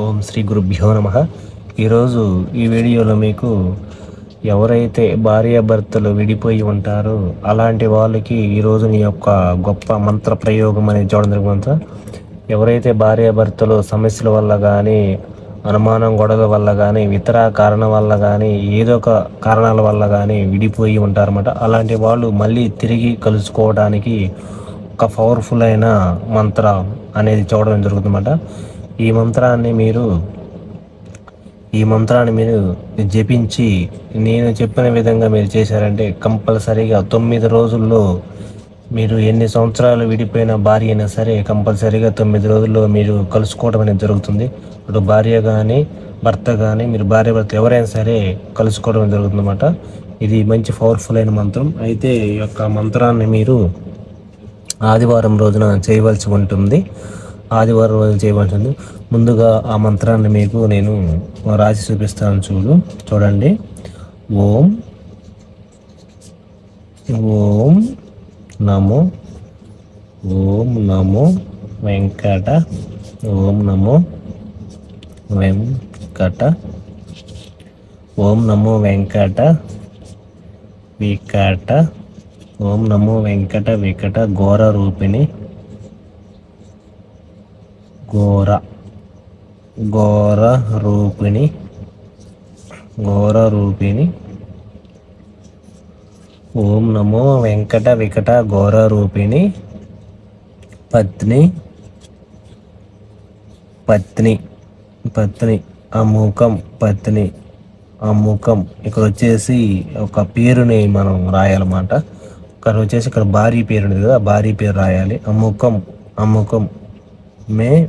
ఓం శ్రీ గురుభ్యో నమ. ఈరోజు ఈ వీడియోలో మీకు ఎవరైతే భార్యాభర్తలు విడిపోయి ఉంటారో అలాంటి వాళ్ళకి ఈరోజు నీ యొక్క గొప్ప మంత్ర ప్రయోగం అనేది చూడడం జరుగుతుంది. ఎవరైతే భార్యాభర్తలు సమస్యల వల్ల కానీ అనుమానం గొడవల వల్ల కానీ ఇతర కారణం వల్ల కానీ ఏదో ఒక కారణాల వల్ల కానీ విడిపోయి ఉంటారన్నమాట. అలాంటి వాళ్ళు మళ్ళీ తిరిగి కలుసుకోవడానికి ఒక పవర్ఫుల్ అయిన మంత్రం అనేది చూడడం జరుగుతుందన్నమాట. ఈ మంత్రాన్ని మీరు ఈ మంత్రాన్ని మీరు జపించి నేను చెప్పిన విధంగా మీరు చేశారంటే కంపల్సరీగా తొమ్మిది రోజుల్లో మీరు ఎన్ని సంవత్సరాలు విడిపోయిన భార్య అయినా సరే కంపల్సరీగా తొమ్మిది రోజుల్లో మీరు కలుసుకోవడం అనేది జరుగుతుంది. అటు భార్య కానీ భర్త కానీ మీరు భార్య భర్త ఎవరైనా సరే కలుసుకోవడం జరుగుతుందన్నమాట. ఇది మంచి పవర్ఫుల్ అయిన మంత్రం. అయితే ఈ యొక్క మంత్రాన్ని మీరు ఆదివారం రోజున చేయవలసి ఉంటుంది. ఆదివారం రోజు చేయబడుతుంది. ముందుగా ఆ మంత్రాన్ని మీకు నేను రాసి చూపిస్తాను చూడు. చూడండి. ఓం. ఓం నమో. ఓం నమో వెంకట. ఓం నమో వెంకట. ఓం నమో వెంకట వికట. ఓం నమో వెంకట వికట. ఘోర రూపిణి. ఘోర ఘోర రూపిణి ఘోర రూపిణి. ఓం నమో వెంకట వికట ఘోర రూపిణి. పత్ని పత్ని పత్ని అముఖం పత్ని అముఖం. ఇక్కడ వచ్చేసి ఒక పేరుని మనం రాయాలన్నమాట. ఇక్కడ వచ్చేసి ఇక్కడ భారీ పేరు ఉంది కదా భారీ పేరు రాయాలి. అముఖం అముఖం. మే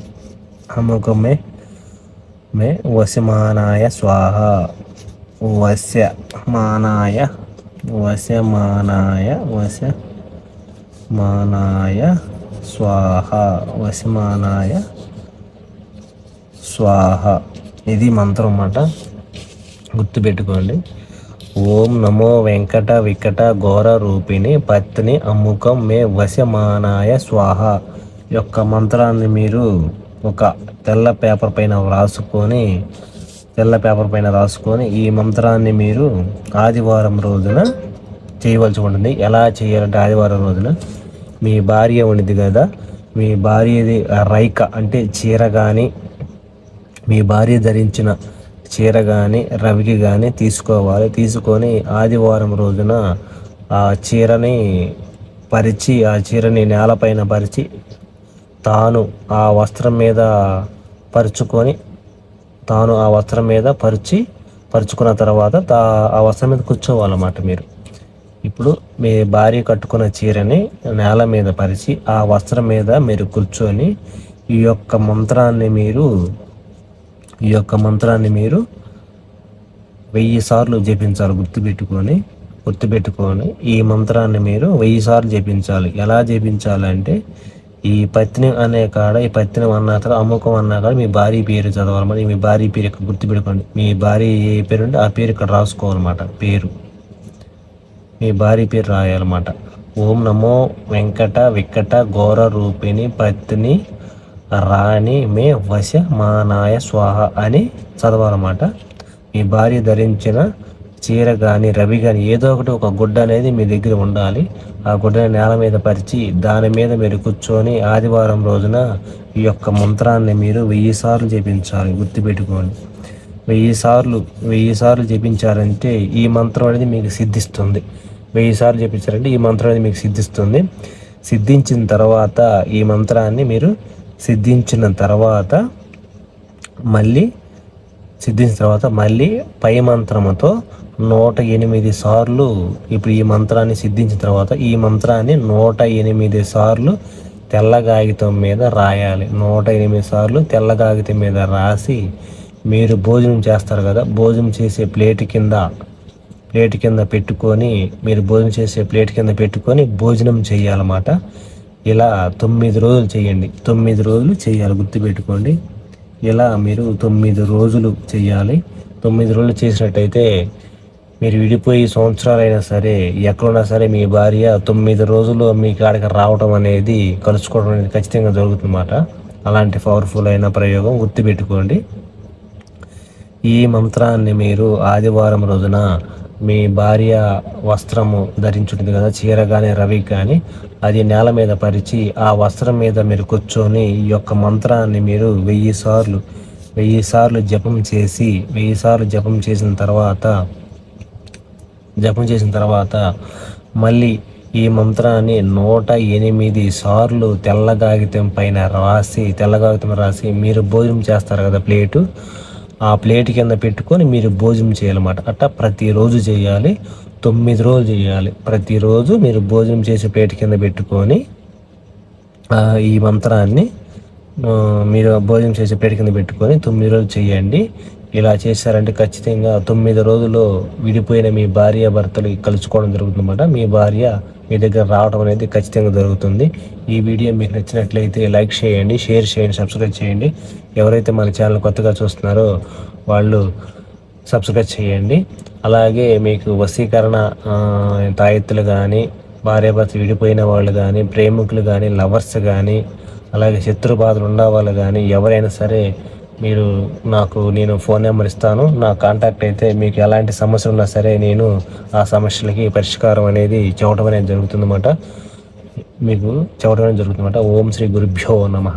అముఖమే మే వశమానాయ స్వాహ. వశమానాయ వశ మానాయ స్వాహ. వశమానాయ స్వాహ. ఇది మంత్రం అన్నమాట. గుర్తుపెట్టుకోండి. ఓం నమో వెంకట వికట ఘోర రూపిణి పత్ని అముఖం మే వశమానాయ స్వాహ. యొక్క మంత్రాన్ని మీరు ఒక తెల్ల పేపర్ పైన రాసుకొని తెల్ల పేపర్ పైన రాసుకొని ఈ మంత్రాన్ని మీరు ఆదివారం రోజున చేయవలసి ఉంటుంది. ఎలా చేయాలంటే ఆదివారం రోజున మీ భార్య ఉండిద్ది కదా మీ భార్యది రైక అంటే చీర కానీ మీ భార్య ధరించిన చీర కానీ రవికి కానీ తీసుకోవాలి. తీసుకొని ఆదివారం రోజున ఆ చీరని పరిచి ఆ చీరని నేలపైన పరిచి తాను ఆ వస్త్రం మీద పరుచుకొని తాను ఆ వస్త్రం మీద పరిచి పరుచుకున్న తర్వాత తా ఆ వస్త్రం మీద కూర్చోవాలన్నమాట మీరు. ఇప్పుడు మీ భార్య కట్టుకున్న చీరని నేల మీద పరిచి ఆ వస్త్రం మీద మీరు కూర్చొని ఈ యొక్క మంత్రాన్ని మీరు ఈ యొక్క మంత్రాన్ని మీరు వెయ్యి సార్లు జపించాలి గుర్తుపెట్టుకొని గుర్తుపెట్టుకొని ఈ మంత్రాన్ని మీరు వెయ్యి సార్లు జపించాలి. ఎలా జపించాలంటే ఈ పత్ని అనే కాడ ఈ పత్ని అన్నా తర్వాత అమ్మకం అన్నా కాడ మీ భార్య పేరు చదవాలన్నమాట. మీ భార్య పేరు ఇక్కడ గుర్తుపెట్టుకోండి మీ భార్య ఏ పేరు ఉంటే ఆ పేరు ఇక్కడ రాసుకోవాలన్నమాట. పేరు. మీ భార్య పేరు రాయాలన్నమాట. ఓం నమో వెంకట విక్కట ఘోర రూపిణి పత్ని రాణి మే వశ మానాయ స్వాహ అని చదవాలన్నమాట. మీ భార్య ధరించిన చీర కానీ రవి కానీ ఏదో ఒకటి ఒక గుడ్డ అనేది మీ దగ్గర ఉండాలి. ఆ గుడ్డని నేల మీద పరిచి దాని మీద మీరు కూర్చొని ఆదివారం రోజున ఈ యొక్క మంత్రాన్ని మీరు వెయ్యి సార్లు జపించాలి. గుర్తుపెట్టుకోండి. వెయ్యి సార్లు వెయ్యి సార్లు జపించారంటే ఈ మంత్రం అనేది మీకు సిద్ధిస్తుంది. వెయ్యి సార్లు జపించారంటే ఈ మంత్రం అనేది మీకు సిద్ధిస్తుంది. సిద్ధించిన తర్వాత ఈ మంత్రాన్ని మీరు సిద్ధించిన తర్వాత మళ్ళీ సిద్ధించిన తర్వాత మళ్ళీ పై మంత్రముతో నూట ఎనిమిది సార్లు ఇప్పుడు ఈ మంత్రాన్ని సిద్ధించిన తర్వాత ఈ మంత్రాన్ని నూట ఎనిమిది సార్లు తెల్ల కాగితం మీద రాయాలి. నూట ఎనిమిది సార్లు తెల్ల కాగితం మీద రాసి మీరు భోజనం చేస్తారు కదా భోజనం చేసే ప్లేట్ కింద ప్లేట్ కింద పెట్టుకొని మీరు భోజనం చేసే ప్లేట్ కింద పెట్టుకొని భోజనం చేయాలన్నమాట. ఇలా తొమ్మిది రోజులు చేయండి. తొమ్మిది రోజులు చేయాలి గుర్తుపెట్టుకోండి. ఇలా మీరు తొమ్మిది రోజులు చేయాలి. తొమ్మిది రోజులు చేసినట్టయితే మీరు విడిపోయి సంవత్సరాలైనా సరే ఎక్కడున్నా సరే మీ భార్య తొమ్మిది రోజులు మీ కాడికి రావడం అనేది కలుసుకోవడం అనేది ఖచ్చితంగా జరుగుతుందన్నమాట. అలాంటి పవర్ఫుల్ అయిన ప్రయోగం గుర్తుపెట్టుకోండి. ఈ మంత్రాన్ని మీరు ఆదివారం రోజున మీ భార్య వస్త్రము ధరించుంటుంది కదా చీర కానీ రవి కానీ అది నేల మీద పరిచి ఆ వస్త్రం మీద మీరు కూర్చొని ఈ యొక్క మంత్రాన్ని మీరు వెయ్యి సార్లు వెయ్యి సార్లు జపం చేసి వెయ్యి సార్లు జపం చేసిన తర్వాత జపం చేసిన తర్వాత మళ్ళీ ఈ మంత్రాన్ని నూట ఎనిమిది సార్లు తెల్ల కాగితం పైన రాసి తెల్ల కాగితం రాసి మీరు భోజనం చేస్తారు కదా ప్లేటు ఆ ప్లేట్ కింద పెట్టుకొని మీరు భోజనం చేయాలన్నమాట. అట్ట ప్రతిరోజు చేయాలి తొమ్మిది రోజులు చేయాలి. ప్రతిరోజు మీరు భోజనం చేసే ప్లేట్ కింద పెట్టుకొని ఈ మంత్రాన్ని మీరు భోజనం చేసే ప్లేట్ కింద పెట్టుకొని తొమ్మిది రోజులు చేయండి. ఇలా చేశారంటే ఖచ్చితంగా తొమ్మిది రోజులు విడిపోయిన మీ భార్య భర్తలు కలుసుకోవడం జరుగుతుందన్నమాట. మీ భార్య మీ దగ్గర రావడం అనేది ఖచ్చితంగా జరుగుతుంది. ఈ వీడియో మీకు నచ్చినట్లయితే లైక్ చేయండి షేర్ చేయండి సబ్స్క్రైబ్ చేయండి. ఎవరైతే మన ఛానల్ కొత్తగా చూస్తున్నారో వాళ్ళు సబ్స్క్రైబ్ చేయండి. అలాగే మీకు వశీకరణ తాయెత్తులు కానీ భార్యాభర్త విడిపోయిన వాళ్ళు కానీ ప్రేమికులు కానీ లవర్స్ కానీ అలాగే శత్రు బాధలు వాళ్ళు కానీ ఎవరైనా సరే మీరు నాకు నేను ఫోన్ నెంబర్ ఇస్తాను. నా కాంటాక్ట్ అయితే మీకు ఎలాంటి సమస్యలు ఉన్నా సరే నేను ఆ సమస్యలకి పరిష్కారం అనేది చెప్పడం అనేది జరుగుతుందన్నమాట. మీకు చెప్పడం అనేది జరుగుతుందన్నమాట. ఓం శ్రీ గురుభ్యో నమ.